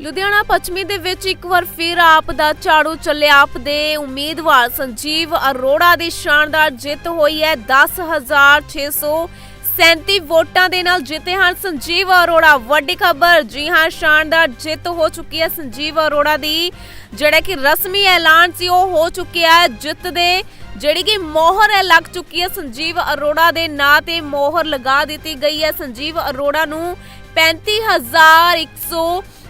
ਲੁਧਿਆਣਾ ਪੱਛਮੀ ਦੇ ਵਿੱਚ ਇੱਕ ਵਾਰ ਫਿਰ ਆਪ ਦਾ ਝਾੜੂ ਚੱਲਿਆ। ਆਪ ਦੇ ਉਮੀਦਵਾਰ ਸੰਜੀਵ ਅਰੋੜਾ ਦੀ ਸ਼ਾਨਦਾਰ ਜਿੱਤ ਹੋਈ ਹੈ। 10637 ਵੋਟਾਂ ਦੇ ਨਾਲ ਜਿੱਤੇ ਹਨ ਸੰਜੀਵ ਅਰੋੜਾ। ਵੱਡੀ ਖਬਰ, ਜੀ ਹਾਂ, ਸ਼ਾਨਦਾਰ ਜਿੱਤ ਹੋ ਚੁੱਕੀ ਹੈ ਸੰਜੀਵ ਅਰੋੜਾ ਦੀ। ਜਿਹੜਾ ਕਿ ਰਸਮੀ ਐਲਾਨ ਸੀ, ਉਹ ਹੋ ਚੁੱਕਿਆ ਹੈ। ਜਿੱਤ ਦੇ ਜਿਹੜੀ ਕਿ ਮੋਹਰ ਹੈ, ਲੱਗ ਚੁੱਕੀ ਹੈ ਸੰਜੀਵ ਅਰੋੜਾ ਦੇ ਨਾਂ ਤੇ ਮੋਹਰ ਲਗਾ ਦਿੱਤੀ ਗਈ ਹੈ। ਸੰਜੀਵ ਅਰੋੜਾ ਨੂੰ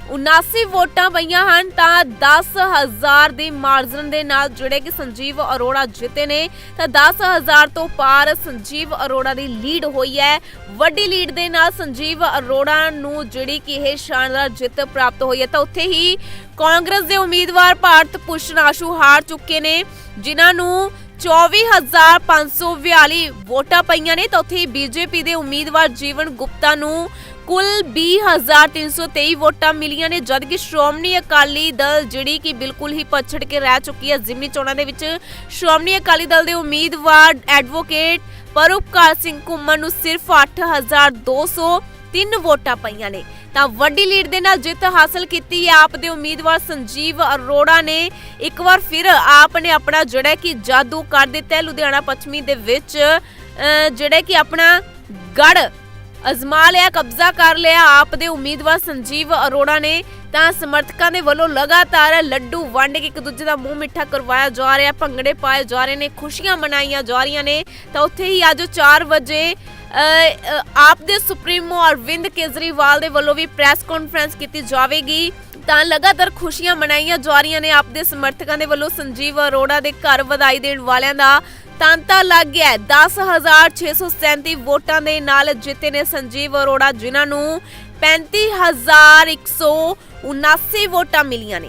35179 ਵੋਟਾਂ ਪਈਆਂ ਹਨ, ਤਾਂ 10000 ਦੀ ਮਾਰਜਨ ਦੇ ਨਾਲ ਜਿਹੜੇ ਕਿ ਸੰਜੀਵ ਅਰੋੜਾ ਜਿੱਤੇ ਨੇ, ਤਾਂ 10000 ਤੋਂ ਪਾਰ ਸੰਜੀਵ ਅਰੋੜਾ ਦੀ ਲੀਡ ਹੋਈ ਹੈ। ਵੱਡੀ ਲੀਡ ਦੇ ਨਾਲ ਸੰਜੀਵ ਅਰੋੜਾ ਨੂੰ ਜਿਹੜੀ ਕਿ ਇਹ ਸ਼ਾਨਦਾਰ ਜਿੱਤ ਪ੍ਰਾਪਤ ਹੋਈ ਹੈ, ਤਾਂ ਉੱਥੇ ਹੀ ਕਾਂਗਰਸ ਦੇ ਉਮੀਦਵਾਰ ਭਾਰਤ ਭੂਸ਼ਣ ਆਸ਼ੂ ਹਾਰ ਚੁੱਕੇ ਨੇ, ਜਿਨ੍ਹਾਂ ਨੂੰ 24542 ਵੋਟਾਂ ਪਈਆਂ ਨੇ ਤਾਂ ਉੱਥੇ ਹੀ ਬੀਜੇਪੀ ਦੇ ਉਮੀਦਵਾਰ ਜੀਵਨ ਗੁਪਤਾ ਨੂੰ ਕੁੱਲ 20323 ਵੋਟਾਂ ਮਿਲੀਆਂ ਨੇ, ਜਦਕਿ ਸ਼੍ਰੋਮਣੀ ਅਕਾਲੀ ਦਲ ਜਿਹੜੀ ਕਿ ਬਿਲਕੁਲ ਹੀ ਪਛੜ ਕੇ ਰਹਿ ਚੁੱਕੀ ਹੈ, ਜ਼ਿਮਨੀ ਚੋਣਾਂ ਦੇ ਵਿੱਚ ਸ਼੍ਰੋਮਣੀ ਅਕਾਲੀ ਦਲ ਦੇ ਉਮੀਦਵਾਰ ਐਡਵੋਕੇਟ ਪਰਉਪਕਾਰ ਸਿੰਘ ਘੁੰਮਣ ਨੂੰ ਸਿਰਫ 8203 ਵੋਟਾਂ ਪਈਆਂ ਨੇ। ਤਾਂ ਵੱਡੀ ਲੀਡ ਦੇ ਨਾਲ ਜਿੱਤ ਹਾਸਲ ਕੀਤੀ ਹੈ। ਆਪ ਦੇ ਉਮੀਦਵਾਰ ਸੰਜੀਵ ਅਰੋੜਾ ਨੇ ਇੱਕ ਵਾਰ ਫਿਰ ਆਪ ਨੇ ਆਪਣਾ ਜਿਹੜਾ ਕਿ ਜਾਦੂ ਕਰ ਦਿੱਤਾ ਲੁਧਿਆਣਾ ਪੱਛਮੀ ਦੇ ਵਿੱਚ। ਜਿਹੜਾ ਕਿ ਆਪਣਾ ਗੜ ਅਜ਼ਮਾ ਲਿਆ, ਕਬਜ਼ਾ ਕਰ ਲਿਆ ਆਪ ਦੇ ਉਮੀਦਵਾਰ ਸੰਜੀਵ ਅਰੋੜਾ ਨੇ। ਤਾਂ ਸਮਰਥਕਾਂ ਦੇ ਵੱਲੋਂ ਲਗਾਤਾਰ ਲੱਡੂ ਵੰਡ ਕੇ ਇੱਕ ਦੂਜੇ ਦਾ ਮੂੰਹ ਮਿੱਠਾ ਕਰਵਾਇਆ ਜਾ ਰਿਹਾ, ਭੰਗੜੇ ਪਾਏ ਜਾ ਰਹੇ ਨੇ, ਖੁਸ਼ੀਆਂ ਮਨਾਈਆਂ ਜਾ ਰਹੀਆਂ ਨੇ। ਤਾਂ ਉੱਥੇ ਹੀ ਅੱਜ 4 ਵਜੇ ਆਪ ਦੇ ਸੁਪਰੀਮੋ ਅਰਵਿੰਦ ਕੇਜਰੀਵਾਲ ਦੇ ਵੱਲੋਂ ਵੀ ਪ੍ਰੈਸ ਕਾਨਫਰੰਸ ਕੀਤੀ ਜਾਵੇਗੀ ਤਾਂ ਲਗਾਤਾਰ ਖੁਸ਼ੀਆਂ ਮਨਾਈਆਂ ਜਾ ਰਹੀਆਂ ਨੇ ਆਪ ਦੇ ਸਮਰਥਕਾਂ ਦੇ ਵੱਲੋਂ ਸੰਜੀਵ ਅਰੋੜਾ ਦੇ ਘਰ ਵਧਾਈ ਦੇਣ ਵਾਲਿਆਂ ਦਾ ਤਾਂਤਾ ਲੱਗ ਗਿਆ ਹੈ। 10637 ਵੋਟਾਂ ਦੇ ਨਾਲ ਜਿੱਤੇ ਨੇ ਸੰਜੀਵ ਅਰੋੜਾ, ਜਿਨ੍ਹਾਂ ਨੂੰ 35179 ਵੋਟਾਂ ਮਿਲੀਆਂ ਨੇ